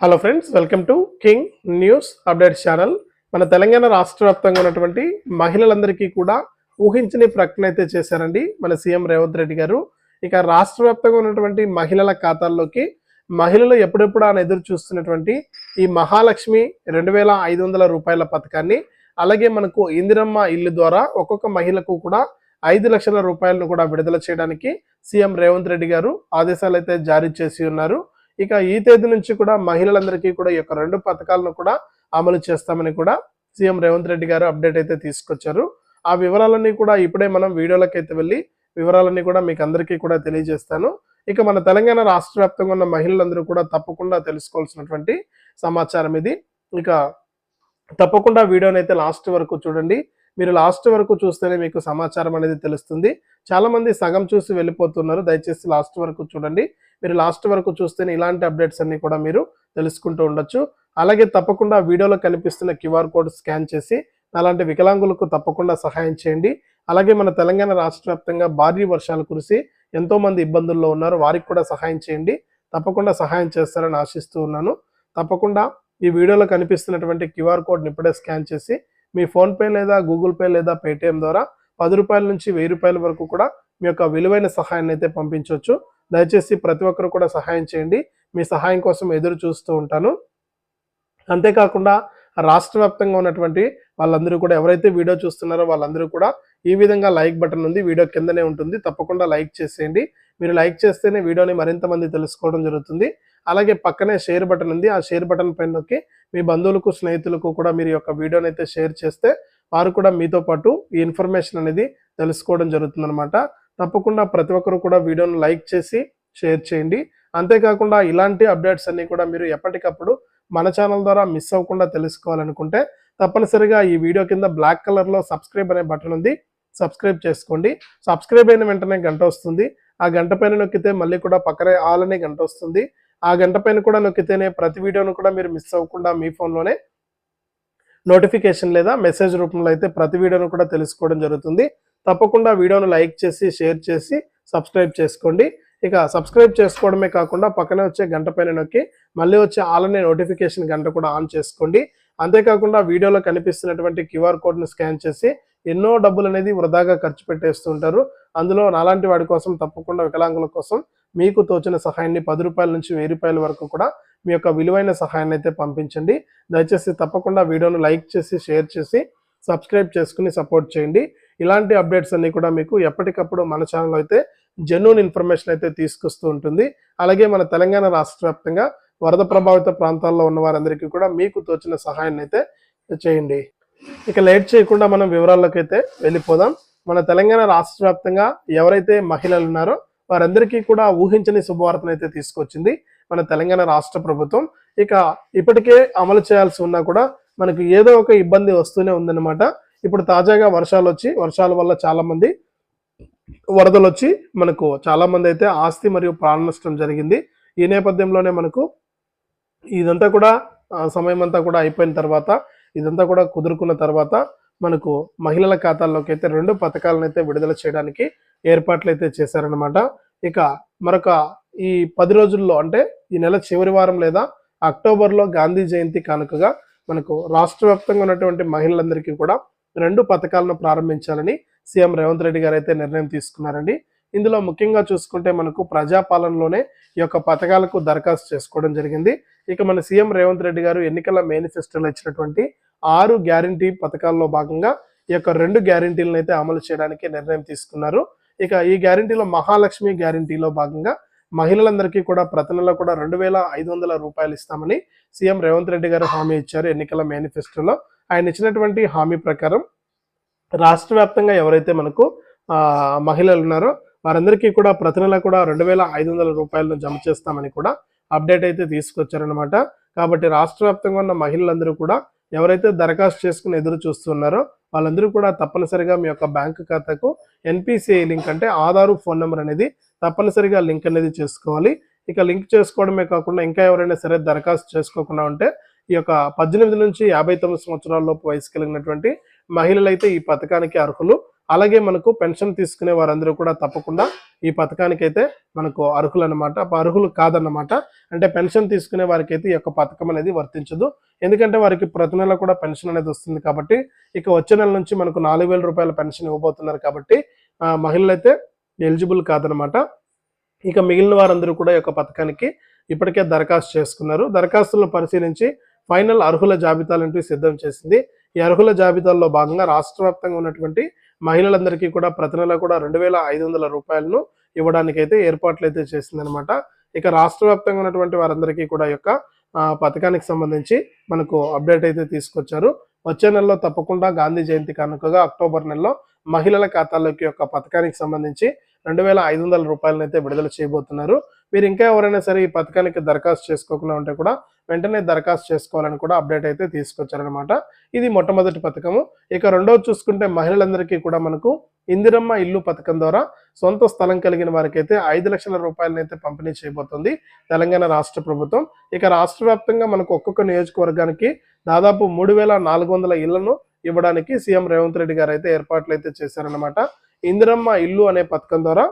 Hello friends welcome to king news updates channel మన తెలంగాణ రాష్ట్ర వ్యాప్తంగా ఉన్నటువంటి మహిళలందరికీ కూడా ఊహించని ప్రకటన అయితే చేశారండి మన సీఎం రేవంత్ రెడ్డి గారు. ఇక రాష్ట్ర వ్యాప్తంగా ఉన్నటువంటి మహిళల ఖాతాల్లోకి మహిళలు ఎప్పుడెప్పుడు ఆయన ఎదురు చూస్తున్నటువంటి ఈ మహాలక్ష్మి రెండు వేల ఐదు వందల రూపాయల పథకాన్ని అలాగే మనకు ఇందిరమ్మ ఇల్లు ద్వారా ఒక్కొక్క మహిళకు కూడా ఐదు లక్షల రూపాయలను కూడా విడుదల చేయడానికి సీఎం రేవంత్ రెడ్డి గారు ఆదేశాలు అయితే జారీ చేసి ఉన్నారు. ఇక ఈ తేదీ నుంచి కూడా మహిళలందరికీ కూడా ఈ యొక్క రెండు పథకాలను కూడా అమలు చేస్తామని కూడా సీఎం రేవంత్ రెడ్డి గారు అప్డేట్ అయితే తీసుకొచ్చారు. ఆ వివరాలన్నీ కూడా ఇప్పుడే మనం వీడియోలకైతే వెళ్ళి వివరాలన్నీ కూడా మీకు అందరికీ కూడా తెలియజేస్తాను. ఇక మన తెలంగాణ రాష్ట్ర వ్యాప్తంగా ఉన్న మహిళలందరూ కూడా తప్పకుండా తెలుసుకోవాల్సినటువంటి సమాచారం ఇది. ఇక తప్పకుండా వీడియోని అయితే లాస్ట్ వరకు చూడండి. మీరు లాస్ట్ వరకు చూస్తేనే మీకు సమాచారం అనేది తెలుస్తుంది. చాలామంది సగం చూసి వెళ్ళిపోతున్నారు. దయచేసి లాస్ట్ వరకు చూడండి. మీరు లాస్ట్ వరకు చూస్తేనే ఇలాంటి అప్డేట్స్ అన్ని కూడా మీరు తెలుసుకుంటూ ఉండొచ్చు. అలాగే తప్పకుండా వీడియోలో కనిపిస్తున్న క్యూఆర్ కోడ్ స్కాన్ చేసి అలాంటి వికలాంగులకు తప్పకుండా సహాయం చేయండి. అలాగే మన తెలంగాణ రాష్ట్ర వ్యాప్తంగా భారీ వర్షాలు కురిసి ఎంతో మంది ఇబ్బందుల్లో ఉన్నారు. వారికి కూడా సహాయం చేయండి. తప్పకుండా సహాయం చేస్తారని ఆశిస్తూ ఉన్నాను. తప్పకుండా ఈ వీడియోలో కనిపిస్తున్నటువంటి క్యూఆర్ కోడ్ని ఇప్పుడే స్కాన్ చేసి మీ ఫోన్పే లేదా గూగుల్ పే లేదా పేటిఎం ద్వారా పది రూపాయల నుంచి వెయ్యి రూపాయల వరకు కూడా మీ యొక్క విలువైన సహాయాన్ని అయితే పంపించవచ్చు దయచేసి ప్రతి ఒక్కరు కూడా సహాయం చేయండి. మీ సహాయం కోసం ఎదురు చూస్తూ ఉంటాను. అంతేకాకుండా రాష్ట్ర వ్యాప్తంగా ఉన్నటువంటి వాళ్ళందరూ కూడా ఎవరైతే వీడియో చూస్తున్నారో వాళ్ళందరూ కూడా ఈ విధంగా లైక్ బటన్ ఉంది. వీడియో కిందనే ఉంటుంది. తప్పకుండా లైక్ చేసేయండి. మీరు లైక్ చేస్తేనే వీడియోని మరింత మంది తెలుసుకోవడం జరుగుతుంది. అలాగే పక్కనే షేర్ బటన్ ఉంది. ఆ షేర్ బటన్ పైన నొక్కి మీ బంధువులకు స్నేహితులకు కూడా మీరు యొక్క వీడియోని అయితే షేర్ చేస్తే వారు కూడా మీతో పాటు ఈ ఇన్ఫర్మేషన్ అనేది తెలుసుకోవడం జరుగుతుందన్నమాట. తప్పకుండా ప్రతి ఒక్కరు కూడా వీడియోను లైక్ చేసి షేర్ చేయండి. అంతేకాకుండా ఇలాంటి అప్డేట్స్ అన్ని కూడా మీరు ఎప్పటికప్పుడు మన ఛానల్ ద్వారా మిస్ అవ్వకుండా తెలుసుకోవాలనుకుంటే తప్పనిసరిగా ఈ వీడియో కింద బ్లాక్ కలర్లో సబ్స్క్రైబ్ అనే బటన్ ఉంది. సబ్స్క్రైబ్ చేసుకోండి. సబ్స్క్రైబ్ అయిన వెంటనే గంట వస్తుంది. ఆ గంట పైన నొక్కితే మళ్ళీ కూడా పక్కనే ఆల్ అనే గంట వస్తుంది. ఆ గంట పైన కూడా నొక్కితేనే ప్రతి వీడియోను కూడా మీరు మిస్ అవ్వకుండా మీ ఫోన్లోనే నోటిఫికేషన్ లేదా మెసేజ్ రూపంలో అయితే ప్రతి వీడియోను కూడా తెలుసుకోవడం జరుగుతుంది. తప్పకుండా వీడియోను లైక్ చేసి షేర్ చేసి సబ్స్క్రైబ్ చేసుకోండి. ఇక సబ్స్క్రైబ్ చేసుకోవడమే కాకుండా పక్కనే వచ్చే గంట పైన నొక్కి మళ్ళీ వచ్చే ఆలనే నోటిఫికేషన్ గంట కూడా ఆన్ చేసుకోండి. అంతేకాకుండా వీడియోలో కనిపిస్తున్నటువంటి క్యూఆర్ కోడ్ను స్కాన్ చేసి ఎన్నో డబ్బులు అనేది వృధాగా ఖర్చు పెట్టేస్తుంటారు అందులో నాలాంటి వాడి కోసం తప్పకుండా వికలాంగుల కోసం మీకు తోచిన సహాయాన్ని పది రూపాయల నుంచి వెయ్యి రూపాయల వరకు కూడా మీ యొక్క విలువైన సహాయాన్ని అయితే పంపించండి. దయచేసి తప్పకుండా వీడియోను లైక్ చేసి షేర్ చేసి సబ్స్క్రైబ్ చేసుకుని సపోర్ట్ చేయండి. ఇలాంటి అప్డేట్స్ అన్ని కూడా మీకు ఎప్పటికప్పుడు మన ఛానల్ అయితే జెన్యున్ ఇన్ఫర్మేషన్ అయితే తీసుకొస్తూ ఉంటుంది. అలాగే మన తెలంగాణ రాష్ట్ర వ్యాప్తంగా వరద ప్రభావిత ప్రాంతాల్లో ఉన్న వారందరికీ కూడా మీకు తోచిన సహాయాన్ని అయితే చేయండి. ఇక లేట్ చేయకుండా మనం వివరాల్లోకి అయితే వెళ్ళిపోదాం. మన తెలంగాణ రాష్ట్ర వ్యాప్తంగా ఎవరైతే మహిళలు ఉన్నారో వారందరికీ కూడా ఊహించని శుభవార్తను అయితే తీసుకొచ్చింది మన తెలంగాణ రాష్ట్ర ప్రభుత్వం. ఇక ఇప్పటికే అమలు చేయాల్సి ఉన్నా కూడా మనకు ఏదో ఒక ఇబ్బంది వస్తూనే ఉందన్నమాట. ఇప్పుడు తాజాగా వర్షాలు వచ్చి వర్షాల వల్ల చాలామంది వరదలు వచ్చి మనకు చాలామంది అయితే ఆస్తి మరియు ప్రాణ నష్టం జరిగింది. ఈ నేపథ్యంలోనే మనకు ఇదంతా కూడా సమయం అంతా కూడా అయిపోయిన తర్వాత ఇదంతా కూడా కుదురుకున్న తర్వాత మనకు మహిళల ఖాతాల్లోకి అయితే రెండు పథకాలను అయితే విడుదల చేయడానికి ఏర్పాట్లు అయితే చేశారనమాట ఇక మరొక ఈ పది రోజుల్లో అంటే ఈ నెల చివరి వారం లేదా అక్టోబర్లో గాంధీ జయంతి కానుకగా మనకు రాష్ట్ర వ్యాప్తంగా ఉన్నటువంటి మహిళలందరికీ కూడా రెండు పథకాలను ప్రారంభించాలని సీఎం రేవంత్ రెడ్డి గారు అయితే నిర్ణయం తీసుకున్నారండి. ఇందులో ముఖ్యంగా చూసుకుంటే మనకు ప్రజాపాలనలోనే ఈ యొక్క పథకాలకు దరఖాస్తు చేసుకోవడం జరిగింది. ఇక మన సీఎం రేవంత్ రెడ్డి గారు ఎన్నికల మేనిఫెస్టోలో ఇచ్చినటువంటి ఆరు గ్యారంటీ పథకాల్లో భాగంగా ఈ యొక్క రెండు గ్యారంటీలను అయితే అమలు చేయడానికి నిర్ణయం తీసుకున్నారు. ఇక ఈ గ్యారంటీలో మహాలక్ష్మి గ్యారంటీలో భాగంగా మహిళలందరికీ కూడా ప్రతి నెల కూడా రెండు వేల ఐదు వందల రూపాయలు ఇస్తామని సీఎం రేవంత్ రెడ్డి గారు హామీ ఇచ్చారు ఎన్నికల మేనిఫెస్టోలో. ఆయన ఇచ్చినటువంటి హామీ ప్రకారం రాష్ట్ర వ్యాప్తంగా ఎవరైతే మనకు మహిళలు ఉన్నారో వారందరికీ కూడా ప్రతి నెల కూడా రెండు వేల ఐదు వందల రూపాయలను జమ చేస్తామని కూడా అప్డేట్ అయితే తీసుకొచ్చారనమాట కాబట్టి రాష్ట్ర వ్యాప్తంగా ఉన్న మహిళలందరూ కూడా ఎవరైతే దరఖాస్తు చేసుకుని ఎదురు చూస్తున్నారో వాళ్ళందరూ కూడా తప్పనిసరిగా మీ యొక్క బ్యాంక్ ఖాతాకు ఎన్పిసిఐ లింక్ అంటే ఆధారు ఫోన్ నెంబర్ అనేది తప్పనిసరిగా లింక్ అనేది చేసుకోవాలి. ఇక లింక్ చేసుకోవడమే కాకుండా ఇంకా ఎవరైనా సరే దరఖాస్తు చేసుకోకుండా ఉంటే ఈ యొక్క పద్దెనిమిది నుంచి యాభై తొమ్మిది సంవత్సరాల లోపు వయసు కలిగినటువంటి మహిళలైతే ఈ పథకానికి అర్హులు. అలాగే మనకు పెన్షన్ తీసుకునే వారందరూ కూడా తప్పకుండా ఈ పథకానికి అయితే మనకు అర్హులు అనమాట అర్హులు కాదన్నమాట. అంటే పెన్షన్ తీసుకునే వారికి అయితే ఈ యొక్క పథకం అనేది వర్తించదు. ఎందుకంటే వారికి ప్రతి నెల కూడా పెన్షన్ అనేది వస్తుంది కాబట్టి ఇక వచ్చే నెల నుంచి మనకు నాలుగు వేల రూపాయల పెన్షన్ ఇవ్వబోతున్నారు కాబట్టి మహిళలైతే మహిళలు అయితే ఎలిజిబుల్ కాదనమాట ఇక మిగిలిన వారందరూ కూడా ఈ యొక్క పథకానికి ఇప్పటికే దరఖాస్తు చేసుకున్నారు. దరఖాస్తులను పరిశీలించి ఫైనల్ అర్హుల జాబితాలంటూ సిద్ధం చేసింది. ఈ అర్హుల జాబితాల్లో భాగంగా రాష్ట్ర వ్యాప్తంగా ఉన్నటువంటి మహిళలందరికీ కూడా ప్రతి నెల కూడా రెండు వేల ఐదు వందల రూపాయలను ఇవ్వడానికి అయితే ఏర్పాట్లు అయితే చేసిందనమాట ఇక రాష్ట్ర వ్యాప్తంగా ఉన్నటువంటి వారందరికీ కూడా యొక్క పథకానికి సంబంధించి మనకు అప్డేట్ అయితే తీసుకొచ్చారు. వచ్చే నెలలో తప్పకుండా గాంధీ జయంతి కానుకగా అక్టోబర్ నెలలో మహిళల ఖాతాలోకి యొక్క పథకానికి సంబంధించి రెండు వేల ఐదు వందల రూపాయలను అయితే విడుదల చేయబోతున్నారు. మీరు ఇంకా ఎవరైనా సరే ఈ పథకానికి దరఖాస్తు చేసుకోకుండా ఉంటే కూడా వెంటనే దరఖాస్తు చేసుకోవాలని కూడా అప్డేట్ అయితే తీసుకొచ్చారనమాట ఇది మొట్టమొదటి పథకము. ఇక రెండోది చూసుకుంటే మహిళలందరికీ కూడా మనకు ఇందిరమ్మ ఇల్లు పథకం ద్వారా సొంత స్థలం కలిగిన వారికి అయితే ఐదు లక్షల రూపాయలను అయితే పంపిణీ చేయబోతుంది తెలంగాణ రాష్ట్ర ప్రభుత్వం. ఇక రాష్ట్ర వ్యాప్తంగా మనకు ఒక్కొక్క నియోజకవర్గానికి దాదాపు మూడు వేల నాలుగు వందల ఇళ్ళను ఇవ్వడానికి సీఎం రేవంత్ రెడ్డి గారు అయితే ఏర్పాట్లు అయితే చేశారనమాట ఇందిరమ్మ ఇల్లు అనే పథకం ద్వారా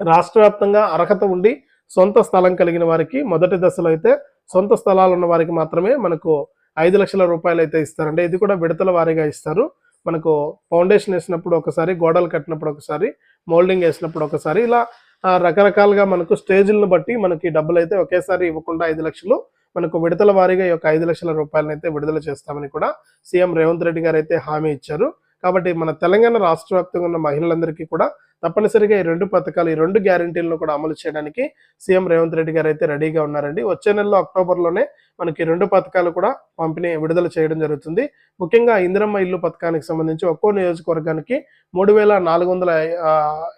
రాష్ట్ర వ్యాప్తంగా అర్హత ఉండి సొంత స్థలం కలిగిన వారికి మొదటి దశలో అయితే సొంత స్థలాలు ఉన్న వారికి మాత్రమే మనకు ఐదు లక్షల రూపాయలు అయితే ఇస్తారండి. ఇది కూడా విడతల వారీగా ఇస్తారు. మనకు ఫౌండేషన్ వేసినప్పుడు ఒకసారి గోడలు కట్టినప్పుడు ఒకసారి మోల్డింగ్ వేసినప్పుడు ఒకసారి ఇలా రకరకాలుగా మనకు స్టేజులను బట్టి మనకి డబ్బులు అయితే ఒకేసారి ఇవ్వకుండా ఐదు లక్షలు మనకు విడతల వారీగా ఈ యొక్క ఐదు లక్షల రూపాయలను అయితే విడుదల చేస్తామని కూడా సీఎం రేవంత్ రెడ్డి గారు అయితే హామీ ఇచ్చారు. కాబట్టి మన తెలంగాణ రాష్ట్ర వ్యాప్తంగా ఉన్న మహిళలందరికీ కూడా తప్పనిసరిగా ఈ రెండు పథకాలు ఈ రెండు గ్యారంటీలను కూడా అమలు చేయడానికి సీఎం రేవంత్ రెడ్డి గారు అయితే రెడీగా ఉన్నారండి. వచ్చే నెలలో అక్టోబర్లోనే మనకి రెండు పథకాలు కూడా పంపిణీ విడుదల చేయడం జరుగుతుంది. ముఖ్యంగా ఇందిరమ్మ ఇల్లు పథకానికి సంబంధించి ఒక్కో నియోజకవర్గానికి మూడు వేల నాలుగు వందల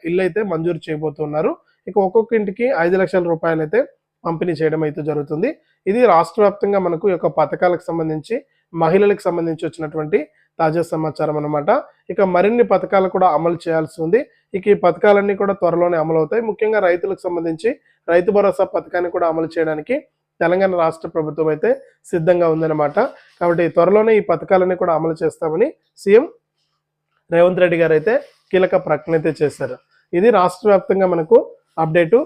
ఇల్లు అయితే మంజూరు చేయబోతున్నారు. ఇక ఒక్కొక్క ఇంటికి ఐదు లక్షల రూపాయలు అయితే పంపిణీ చేయడం అయితే జరుగుతుంది. ఇది రాష్ట్ర వ్యాప్తంగా మనకు ఈ యొక్క పథకాలకు సంబంధించి మహిళలకు సంబంధించి వచ్చినటువంటి తాజా సమాచారం అనమాట ఇక మరిన్ని పథకాలు కూడా అమలు చేయాల్సి ఉంది. ఇక ఈ పథకాలన్నీ కూడా త్వరలోనే అమలు అవుతాయి. ముఖ్యంగా రైతులకు సంబంధించి రైతు భరోసా పథకాన్ని కూడా అమలు చేయడానికి తెలంగాణ రాష్ట్ర ప్రభుత్వం అయితే సిద్ధంగా ఉందన్నమాట. కాబట్టి త్వరలోనే ఈ పథకాలన్నీ కూడా అమలు చేస్తామని సీఎం రేవంత్ రెడ్డి గారు అయితే కీలక ప్రకటన అయితే చేశారు. ఇది రాష్ట్ర వ్యాప్తంగా మనకు అప్డేటు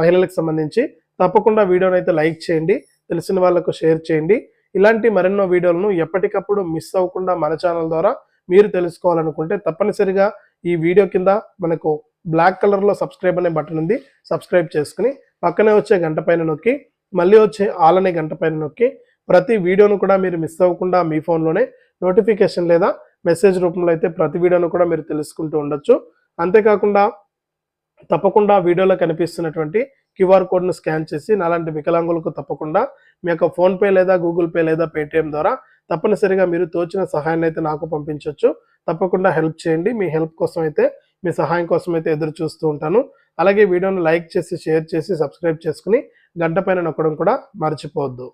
మహిళలకు సంబంధించి తప్పకుండా వీడియోని అయితే లైక్ చేయండి. తెలిసిన వాళ్ళకు షేర్ చేయండి. ఇలాంటి మరెన్నో వీడియోలను ఎప్పటికప్పుడు మిస్ అవ్వకుండా మన ఛానల్ ద్వారా మీరు తెలుసుకోవాలనుకుంటే తప్పనిసరిగా ఈ వీడియో కింద మనకు బ్లాక్ కలర్లో సబ్స్క్రైబ్ అనే బటన్ ఉంది. సబ్స్క్రైబ్ చేసుకుని పక్కనే వచ్చే గంట పైన నొక్కి మళ్ళీ వచ్చే ఆల్ అనే గంట పైన నొక్కి ప్రతి వీడియోను కూడా మీరు మిస్ అవ్వకుండా మీ ఫోన్లోనే నోటిఫికేషన్ లేదా మెసేజ్ రూపంలో అయితే ప్రతి వీడియోను కూడా మీరు తెలుసుకుంటూ ఉండొచ్చు. అంతేకాకుండా తప్పకుండా వీడియోలో కనిపిస్తున్నటువంటి క్యూఆర్ కోడ్ను స్కాన్ చేసి నాలాంటి వికలాంగులకు తప్పకుండా మీ యొక్క ఫోన్పే లేదా గూగుల్ పే లేదా పేటిఎం ద్వారా తప్పనిసరిగా మీరు తోచిన సహాయాన్ని అయితే నాకు పంపించవచ్చు తప్పకుండా హెల్ప్ చేయండి. మీ హెల్ప్ కోసం అయితే మీ సహాయం కోసం అయితే ఎదురు చూస్తూ ఉంటాను. అలాగే వీడియోను లైక్ చేసి షేర్ చేసి సబ్స్క్రైబ్ చేసుకుని గంట పైన నొక్కడం కూడా మర్చిపోవద్దు.